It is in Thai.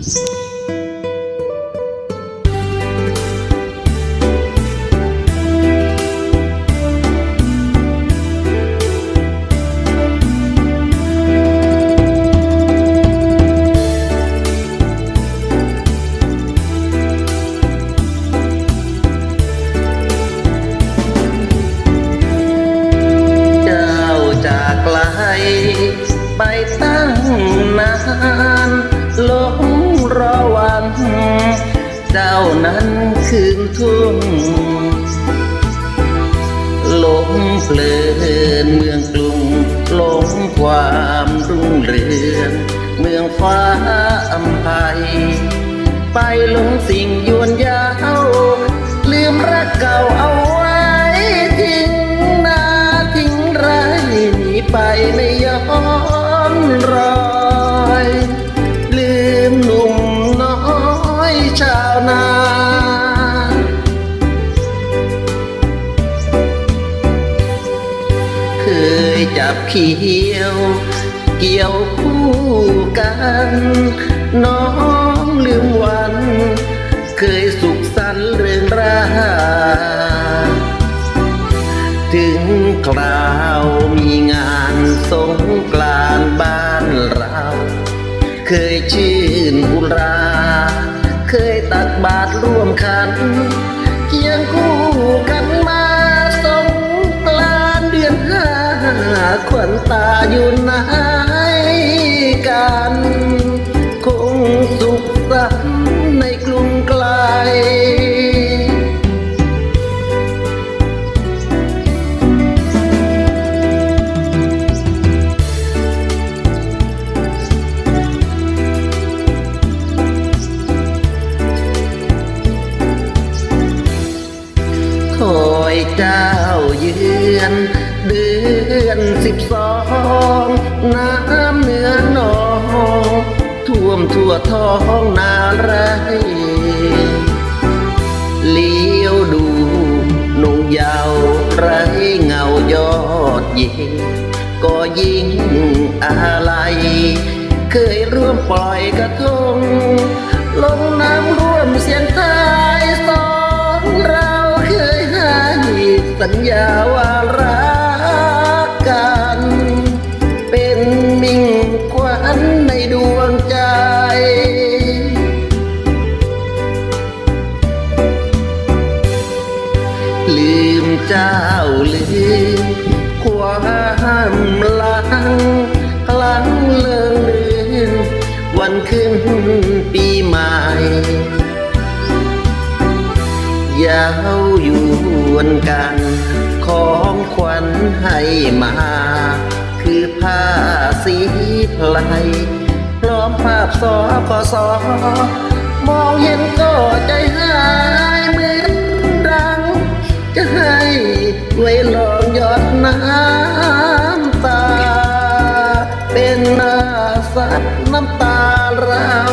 เจ้าจากไกลไปตั้งนาน คืนทุ่งหลงเพลินเมืองกรุงหลงความรุ่งเรืองเมืองฟ้าอัมภัย ไปหลงสิ่ง บเขียว เกี่ยวคู่กัน น้องลืมวัน เคยสุขสันต์เรื่องราถึงคราวมีงานสงกรานบ้านเรา เคยชื่นอุรา เคยตักบาตรร่วมขัน ขวัญตาอยู่ไหนกัน คงสุขสันในกรุงไกล คอยเจ้าเยือน เดือนสิบสองน้ำเหนือหนองท่วมทั่วท้องนาไรเลี้ยวดูนุ่งยาวไรเงายอดเยิงก็ยิ่งอะไร เคยร่วมปล่อยกระทง ลงน้ำร่วมเสียงทายสองเราเคยให้สัญญาว่า ขึ้นปีใหม่ ยาวอยู่วนกัน ของขวัญให้มา คือผ้าสีไพลพร้อมภาพสอพอสอมองเห็นก็ใจหายเหมือนดัง จะให้ไว้ลองหยอดน้ำตา เป็นนาสัตว์น้ำตา เรา